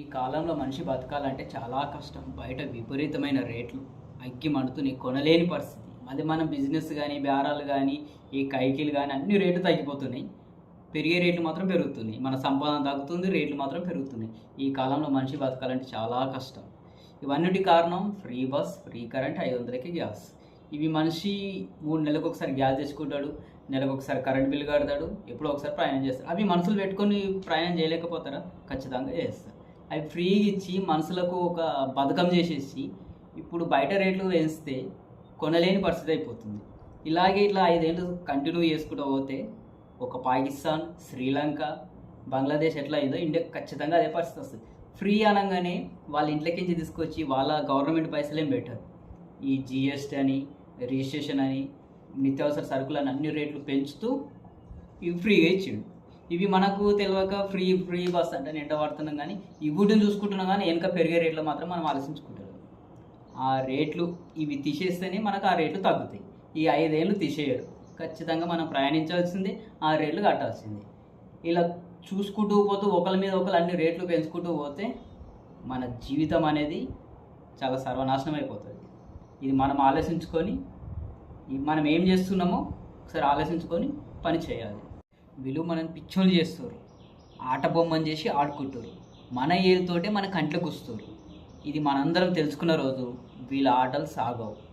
ఈ కాలంలో మనిషి బతకాలంటే చాలా కష్టం. బయట విపరీతమైన రేట్లు. అగ్గి మండుతున్నాయి కొనలేని పరిస్థితి. అది మనం బిజినెస్ కానీ బేరాలు కానీ ఈ కైకిలు కానీ అన్ని రేట్లు తగ్గిపోతున్నాయి. పెరిగే రేట్లు మాత్రం పెరుగుతున్నాయి. మన సంపాదన తగ్గుతుంది రేట్లు మాత్రం పెరుగుతున్నాయి. ఈ కాలంలో మనిషి బతకాలంటే చాలా కష్టం. ఇవన్నిటి కారణం ఫ్రీ బస్ ఫ్రీ కరెంట్ ఐదు వందలకి గ్యాస్. ఇవి మనిషి మూడు నెలలకు ఒకసారి గ్యాస్ తెచ్చుకుంటాడు. నెలకు ఒకసారి కరెంట్ బిల్లు కడతాడు. ఎప్పుడో ఒకసారి ప్రయాణం చేస్తాడు. అవి మనసులు పెట్టుకొని ప్రయాణం చేయలేకపోతారా? ఖచ్చితంగా చేస్తారు. అవి ఫ్రీగా ఇచ్చి మనసులకు ఒక బధకం చేసేసి ఇప్పుడు బయట రేట్లు వేస్తే కొనలేని పరిస్థితి అయిపోతుంది. ఇలాగే ఇట్లా ఐదేళ్ళు కంటిన్యూ చేసుకుంటూ పోతే ఒక పాకిస్తాన్ శ్రీలంక బంగ్లాదేశ్ ఎట్లా అయిందో ఇండియా ఖచ్చితంగా అదే పరిస్థితి వస్తుంది. ఫ్రీ అనగానే వాళ్ళ ఇంట్లోకించి తీసుకొచ్చి వాళ్ళ గవర్నమెంట్ పైసలేం బెటర్ ఈ జిఎస్టీ అని రిజిస్ట్రేషన్ అని నిత్యావసర సరుకులు అని అన్ని రేట్లు పెంచుతూ ఇవి ఫ్రీగా ఇచ్చిండు. ఇవి మనకు తెలియక ఫ్రీ ఫ్రీ బస్ అంటే ఎంట పడుతున్నాం కానీ ఈ వీటిని చూసుకుంటున్నాం కానీ వెనక పెరిగే రేట్లు మాత్రం మనం ఆలోచించుకుంటారు ఆ రేట్లు ఇవి తీసేస్తేనే మనకు ఆ రేట్లు తగ్గుతాయి. ఈ ఐదేళ్ళు తీసేయరు. ఖచ్చితంగా మనం ప్రయాణించాల్సిందే ఆ రేట్లు కట్టాల్సిందే. ఇలా చూసుకుంటూ పోతూ ఒకరి మీద ఒకరు అన్ని రేట్లు పెంచుకుంటూ పోతే మన జీవితం అనేది చాలా సర్వనాశనం అయిపోతుంది. ఇది మనం ఆలోచించుకొని మనం ఏం చేస్తున్నామో ఒకసారి ఆలోచించుకొని పని చేయాలి. వీళ్ళు మనం పిచ్చోళ్ళు చేస్తారు. ఆట బొమ్మని చేసి ఆడుకుంటారు. మన ఏరుతోటే మన కంట్లకు వస్తారు. ఇది మనందరం తెలుసుకున్న రోజు. వీళ్ళ ఆటలు సాగవు.